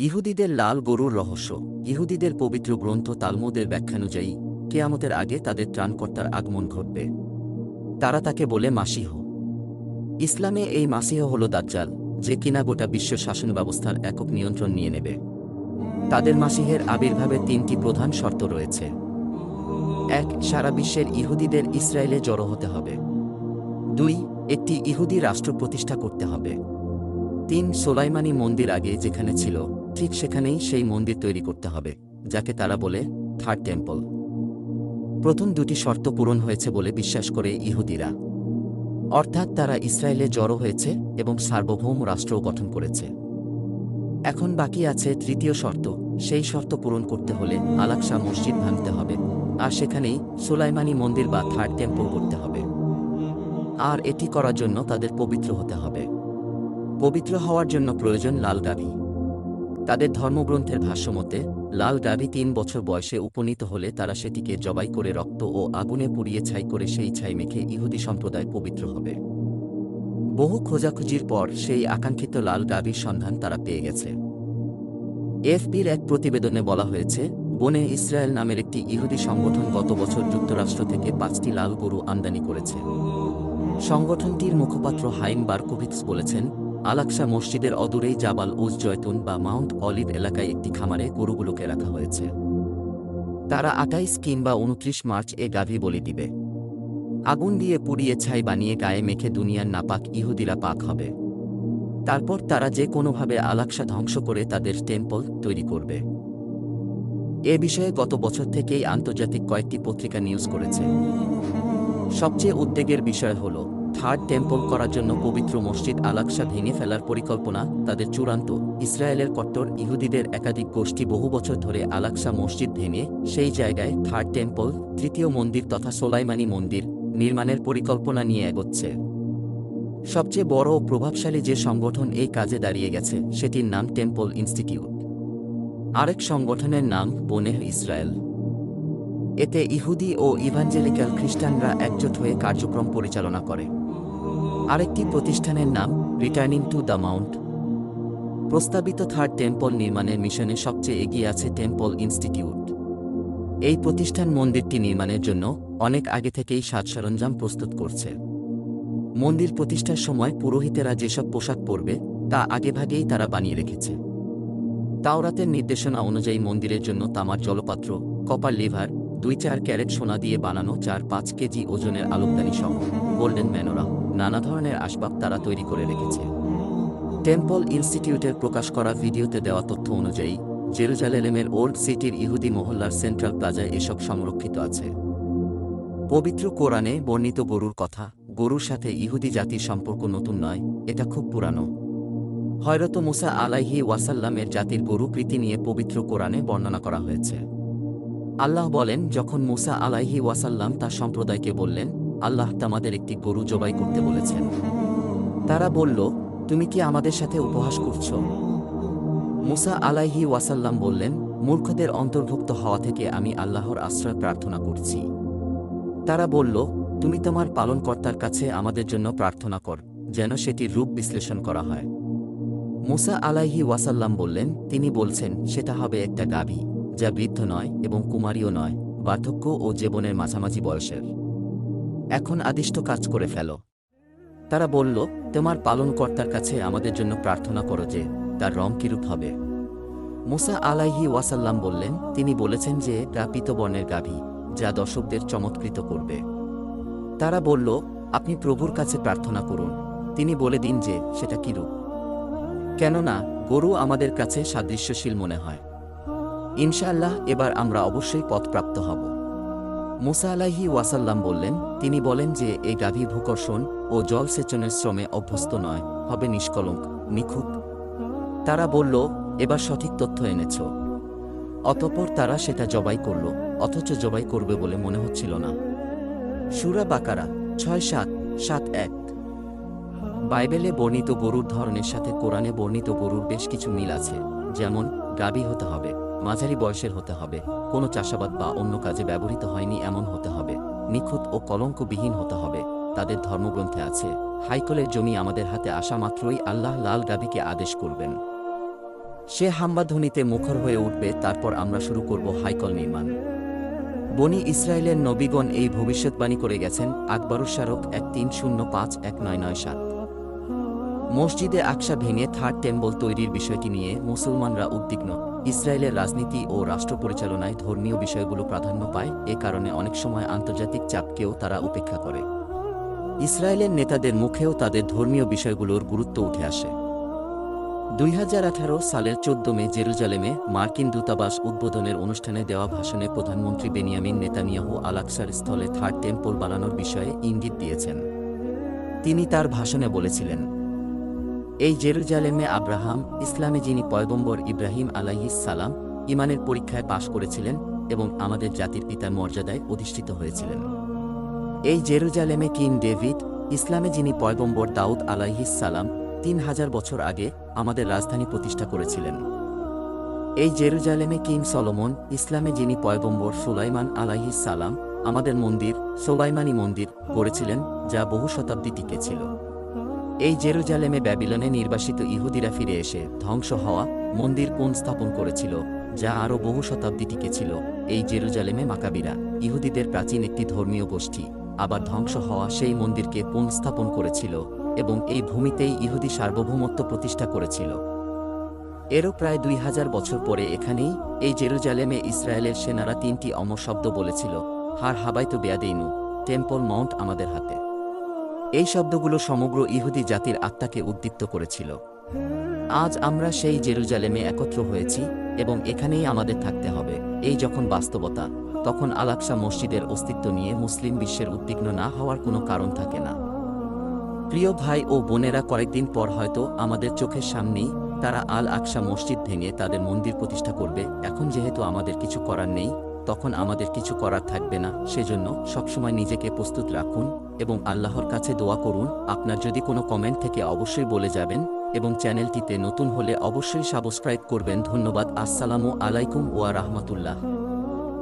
ইহুদিদের লাল গরুর রহস্য। ইহুদিদের পবিত্র গ্রন্থ তালমুদের ব্যাখ্যানুযায়ী, কেয়ামতের আগে তাদের ত্রাণকর্তার আগমন ঘটবে। তারা তাকে বলে মাসিহ। ইসলামে এই মাসিহ হল দাজ্জাল, যে কিনা গোটা বিশ্ব শাসন ব্যবস্থার একক নিয়ন্ত্রণ নিয়ে নেবে। তাদের মাসিহের আবির্ভাবের তিনটি প্রধান শর্ত রয়েছে। এক, সারা বিশ্বের ইহুদিদের ইসরায়েলে জড়ো হতে হবে। দুই, একটি ইহুদি রাষ্ট্র প্রতিষ্ঠা করতে হবে। তিন, সোলাইমানি মন্দির আগে যেখানে ছিল ঠিক সেখানেই সেই মন্দির তৈরি করতে হবে, যাকে তারা বলে থার্ড টেম্পল। প্রথম দুটি শর্ত পূরণ হয়েছে বলে বিশ্বাস করে ইহুদিরা। অর্থাৎ তারা ইসরায়েলে জড়ো হয়েছে এবং সার্বভৌম রাষ্ট্রও গঠন করেছে। এখন বাকি আছে তৃতীয় শর্ত, সেই শর্ত পূরণ করতে হলে আলাকসা মসজিদ ভাঙতে হবে, আর সেখানেই সুলাইমানি মন্দির বা থার্ড টেম্পল করতে হবে। আর এটি করার জন্য তাদের পবিত্র হতে হবে। পবিত্র হওয়ার জন্য প্রয়োজন লাল গাভী। তাদের ধর্মগ্রন্থের ভাষ্যমতে, লাল গাভী তিন বছর বয়সে উপনীত হলে তারা সেটিকে জবাই করে রক্ত ও আগুনে পুড়িয়ে ছাই করে সেই ছাই মেখে ইহুদি সম্প্রদায় পবিত্র হবে। বহু খোঁজাখুঁজির পর সেই আকাঙ্ক্ষিত লাল গাভীর সন্ধান তারা পেয়ে গেছে। এফবির এক প্রতিবেদনে বলা হয়েছে, বনে ইসরায়েল নামের একটি ইহুদি সংগঠন গত বছর যুক্তরাষ্ট্র থেকে পাঁচটি লাল গরু আমদানি করেছে। সংগঠনটির মুখপাত্র হাইম বারকোভিক্স বলেছেন আলাকসা মসজিদের অদূরেই জাবাল উজ জয়তুন বা মাউন্ট অলিভ এলাকায় একটি খামারে গরুগুলোকে রাখা হয়েছে। তারা আটাইশ কিংবা উনত্রিশ মার্চ এ গাভী বলি দিবে। আগুন দিয়ে পুড়িয়ে ছাই বানিয়ে গায়ে মেখে দুনিয়ার নাপাক ইহুদিরা পাক হবে। তারপর তারা যে কোনোভাবে আলাকসা ধ্বংস করে তাদের টেম্পল তৈরি করবে। এ বিষয়ে গত বছর থেকেই আন্তর্জাতিক কয়েকটি পত্রিকা নিউজ করেছে। সবচেয়ে উদ্বেগের বিষয় হল থার্ড টেম্পল করার জন্য পবিত্র মসজিদ আলাকসা ভেঙে ফেলার পরিকল্পনা তাদের চূড়ান্ত। ইসরায়েলের কট্টর ইহুদিদের একাধিক গোষ্ঠী বহু বছর ধরে আলাকসা মসজিদ ভেঙে সেই জায়গায় থার্ড টেম্পল, তৃতীয় মন্দির তথা সোলাইমানি মন্দির নির্মাণের পরিকল্পনা নিয়ে এগোচ্ছে। সবচেয়ে বড় ও প্রভাবশালী যে সংগঠন এই কাজে দাঁড়িয়ে গেছে সেটির নাম টেম্পল ইনস্টিটিউট। আরেক সংগঠনের নাম বনেহ ইসরায়েল। এতে ইহুদি ও ইভাঞ্জেলিক্যাল খ্রিস্টানরা একজোট হয়ে কার্যক্রম পরিচালনা করে। আরেকটি প্রতিষ্ঠানের নাম রিটার্নিং টু দ্য মাউন্ট। প্রস্তাবিত থার্ড টেম্পল নির্মাণের মিশনে সবচেয়ে এগিয়ে আছে টেম্পল ইনস্টিটিউট। এই প্রতিষ্ঠান মন্দিরটি নির্মাণের জন্য অনেক আগে থেকেই সাজ সরঞ্জাম প্রস্তুত করছে। মন্দির প্রতিষ্ঠার সময় পুরোহিতেরা যেসব পোশাক পরবে, তা আগেভাগেই তারা বানিয়ে রেখেছে। তাওরাতের নির্দেশনা অনুযায়ী মন্দিরের জন্য তামার জলপাত্র, কপার লিভার দুই চার ক্যারেট সোনা দিয়ে বানানো চার পাঁচ কেজি ওজনের আলোকদানি সহ গোল্ডেন ম্যানোরা নানা ধরনের আসবাব তারা তৈরি করে রেখেছে। টেম্পল ইনস্টিটিউটের প্রকাশ করা ভিডিওতে দেওয়া তথ্য অনুযায়ী, জেরুজালেমের ওল্ড সিটির ইহুদি মহল্লার সেন্ট্রাল প্লাজায় এসব সংরক্ষিত আছে। পবিত্র কোরআনে বর্ণিত গরুর কথা, গরুর সাথে ইহুদি জাতির সম্পর্ক নতুন নয়, এটা খুব পুরানো। হয়রত মুসা আলাইহি ওয়াসাল্লামের জাতির গরু প্রীতি নিয়ে পবিত্র কোরআনে বর্ণনা করা হয়েছে। আল্লাহ বলেন, যখন মুসা আলাইহি ওয়াসাল্লাম তার সম্প্রদায়কে বললেন, আল্লাহ তামাদের একটি গরু জবাই করতে বলেছেন। তারা বলল, তুমি কি আমাদের সাথে উপহাস করছ? মুসা আলাইহি ওয়াসাল্লাম বললেন, মূর্খদের অন্তর্ভুক্ত হওয়া থেকে আমি আল্লাহর আশ্রয় প্রার্থনা করছি। তারা বলল, তুমি তোমার পালনকর্তার কাছে আমাদের জন্য প্রার্থনা কর, যেন সেটির রূপ বিশ্লেষণ করা হয়। মুসা আলাইহি ওয়াসাল্লাম বললেন, তিনি বলছেন, সেটা হবে একটা গাভী। যা বৃদ্ধ নয় এবং কুমারীও নয়, বার্ধক্য ও জীবনের মাঝামাঝি বয়সের। এখন আদিষ্ট কাজ করে ফেল। তারা বলল, তোমার পালনকর্তার কাছে আমাদের জন্য প্রার্থনা করো যে তার রং কিরূপ হবে। মুসা আলাইহি ওয়াসাল্লাম বললেন, তিনি বলেছেন যে তা পিতবর্ণের গাভী, যা দর্শকদের চমৎকৃত করবে। তারা বলল, আপনি প্রভুর কাছে প্রার্থনা করুন। তিনি বলে দিন যে সেটা কিরূপ। কেননা গরু আমাদের কাছে সাদৃশ্যশীল মনে হয়। ইনশাআল্লাহ, এবার আমরা অবশ্যই পথপ্রাপ্ত হব। মুসা আলাহি ওয়াসাল্লাম বললেন, তিনি বলেন যে, এই গাভী ভূকর্ষণ ও জলসেচনের শ্রমে অভ্যস্ত নয়, হবে নিষ্কলঙ্ক, নিখুঁত। তারা বলল, এবার সঠিক তথ্য এনেছ। অতপর তারা সেটা জবাই করল, অথচ জবাই করবে বলে মনে হচ্ছিল না। সুরা বাকারা, ছয় সাত সাত এক। বাইবেলে বর্ণিত গরুর ধরনের সাথে কোরআনে বর্ণিত গরুর বেশ কিছু মিল আছে, যেমন গাবি হতে হবে। মাঝারি বয়সের হতে হবে। কোনো চাষাবাদ বা অন্য কাজে ব্যবহৃত হয়নি এমন হতে হবে। নিখুঁত ও কলঙ্কবিহীন হতে হবে। তাদের ধর্মগ্রন্থে আছে হাইকলের জমি আমাদের হাতে আসা মাত্রই আল্লাহ লাল গাবিকে আদেশ করবেন। সে হাম্বাধ্বনিতে মুখর হয়ে উঠবে, তারপর আমরা শুরু করব হাইকল নির্মাণ। বনি ইসরায়েলের নবীগণ এই ভবিষ্যৎবাণী করে গেছেন আকবরুসারক এক তিন শূন্য পাঁচ এক নয় নয় সাত। মসজিদে আকশা ভেঙে থার্ড টেম্পল তৈরির বিষয়টি নিয়ে মুসলমানরা উদ্বিগ্ন। ইসরায়েলের রাজনীতি ও রাষ্ট্র পরিচালনায় ধর্মীয় বিষয়গুলো প্রাধান্য পায়, এ কারণে অনেক সময় আন্তর্জাতিক চাপকেও তারা উপেক্ষা করে। ইসরায়েলের নেতাদের মুখেও তাদের ধর্মীয় বিষয়গুলোর গুরুত্ব উঠে আসে। দুই হাজার আঠারো সালের চোদ্দ মে জেরুজালেমে মার্কিন দূতাবাস উদ্বোধনের অনুষ্ঠানে দেওয়া ভাষণে প্রধানমন্ত্রী বেনিয়ামিন নেতানিয়াহু আলাকসার স্থলে থার্ড টেম্পল বানানোর বিষয়ে ইঙ্গিত দিয়েছেন। তিনি তার ভাষণে বলেছিলেন এই জেরুজালেমে আব্রাহাম, ইসলামে যিনি পয়গম্বর ইব্রাহিম সালাম ইমানের পরীক্ষায় পাশ করেছিলেন এবং আমাদের জাতির পিতার মর্যাদায় অধিষ্ঠিত হয়েছিলেন। এই জেরুজালেমে কিং ডেভিড, ইসলামে যিনি পয়গম্বর দাউদ সালাম, তিন হাজার বছর আগে আমাদের রাজধানী প্রতিষ্ঠা করেছিলেন। এই জেরুজালেমে কিং সলোমন, ইসলামে যিনি পয়গম্বর সুলাইমান সালাম, আমাদের মন্দির, সোলাইমানি মন্দির গড়েছিলেন, যা বহু শতাব্দী টিকেছিল এই জেরুজালেমে ব্যাবিলনে নির্বাসিত ইহুদিরা ফিরে এসে ধ্বংস হওয়া মন্দির পুনঃস্থাপন করেছিল, যা আরও বহু শতাব্দী টিকেছিল এই জেরুজালেমে মাকাবিরা, ইহুদিদের প্রাচীন একটি ধর্মীয় গোষ্ঠী, আবার ধ্বংস হওয়া সেই মন্দিরকে পুনঃস্থাপন করেছিল এবং এই ভূমিতেই ইহুদি সার্বভৌমত্ব প্রতিষ্ঠা করেছিল। এরও প্রায় দুই হাজার বছর পরে এখানেই এই জেরুজালেমে ইসরায়েলের সেনারা তিনটি অমর শব্দ বলেছিল, হার হাবাইতো বেয়াদেইনু, টেম্পল মাউন্ট আমাদের হাতে। এই শব্দগুলো সমগ্র ইহুদি জাতির আত্মাকে উদ্দীপ্ত করেছিল। আজ আমরা সেই জেরুজালেমে একত্র হয়েছি এবং এখানেই আমাদের থাকতে হবে। এই যখন বাস্তবতা, তখন আলাকসা মসজিদের অস্তিত্ব নিয়ে মুসলিম বিশ্বের উদ্বিগ্ন না হওয়ার কোনো কারণ থাকে না। প্রিয় ভাই ও বোনেরা, কয়েকদিন পর হয়তো আমাদের চোখের সামনেই তারা আল আকসা মসজিদ ভেঙে তাদের মন্দির প্রতিষ্ঠা করবে। এখন যেহেতু আমাদের কিছু করার নেই তখন আমাদের কিছু করার থাকবে না। সেজন্য সবসময় নিজেকে প্রস্তুত রাখুন এবং আল্লাহর কাছে দোয়া করুন। আপনার যদি কোনো কমেন্ট থেকে অবশ্যই বলে যাবেন এবং চ্যানেলটিতে নতুন হলে অবশ্যই সাবস্ক্রাইব করবেন। ধন্যবাদ। আসসালামু আলাইকুম ওয়া রাহমাতুল্লাহ।